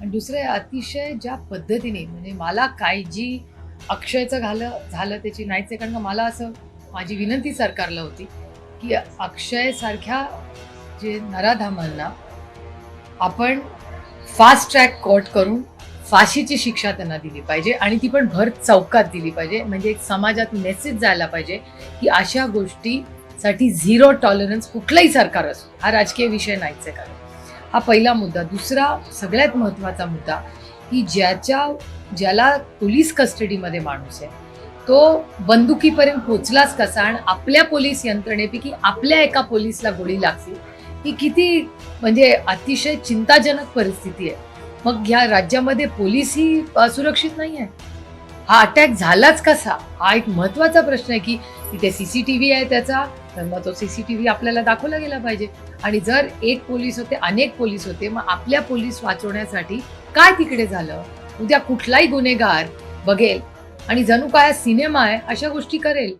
आणि दुसरं अतिशय ज्या पद्धतीने म्हणजे मला काय जी अक्षयचं झालं झालं त्याची नाहीच आहे कारण का मला असं माझी विनंती सरकारला होती की अक्षयसारख्या जे नराधामांना आपण फास्ट ट्रॅक कोर्ट करून फाशीची शिक्षा त्यांना दिली पाहिजे आणि ती पण भर चौकात दिली पाहिजे. म्हणजे एक समाजात मेसेज जायला पाहिजे की अशा गोष्टीसाठी झिरो टॉलरन्स कुठलंही सरकार असो. हा राजकीय विषय नाहीच आहे कारण. हा पहिला मुद्दा. दुसरा सगळ्यात महत्त्वाचा मुद्दा की ज्याच्या ज्याला पोलीस कस्टडीमध्ये माणूस आहे. तो बंदुकीपर्यंत पोचलाच कसा आणि आपल्या पोलीस यंत्रणेपैकी आपल्या एका पोलीसला गोळी लागली ही किती म्हणजे अतिशय चिंताजनक परिस्थिती आहे. मग ह्या राज्यामध्ये पोलीसही ही सुरक्षित नाही आहे हा अटॅक झालाच कसा? हा एक महत्त्वाचा प्रश्न आहे की तिथे सीसीटीव्ही आहे त्याचा तर मग तो सीसीटीव्ही आपल्याला दाखवला गेला पाहिजे. आणि जर एक पोलीस होते अनेक पोलीस होते मग आपल्या पोलीस वाचवण्यासाठी काय तिकडे झालं? उद्या कुठलाही गुन्हेगार बघेल. आणि जणू काय सिनेमा आहे अशा गोष्टी करेल.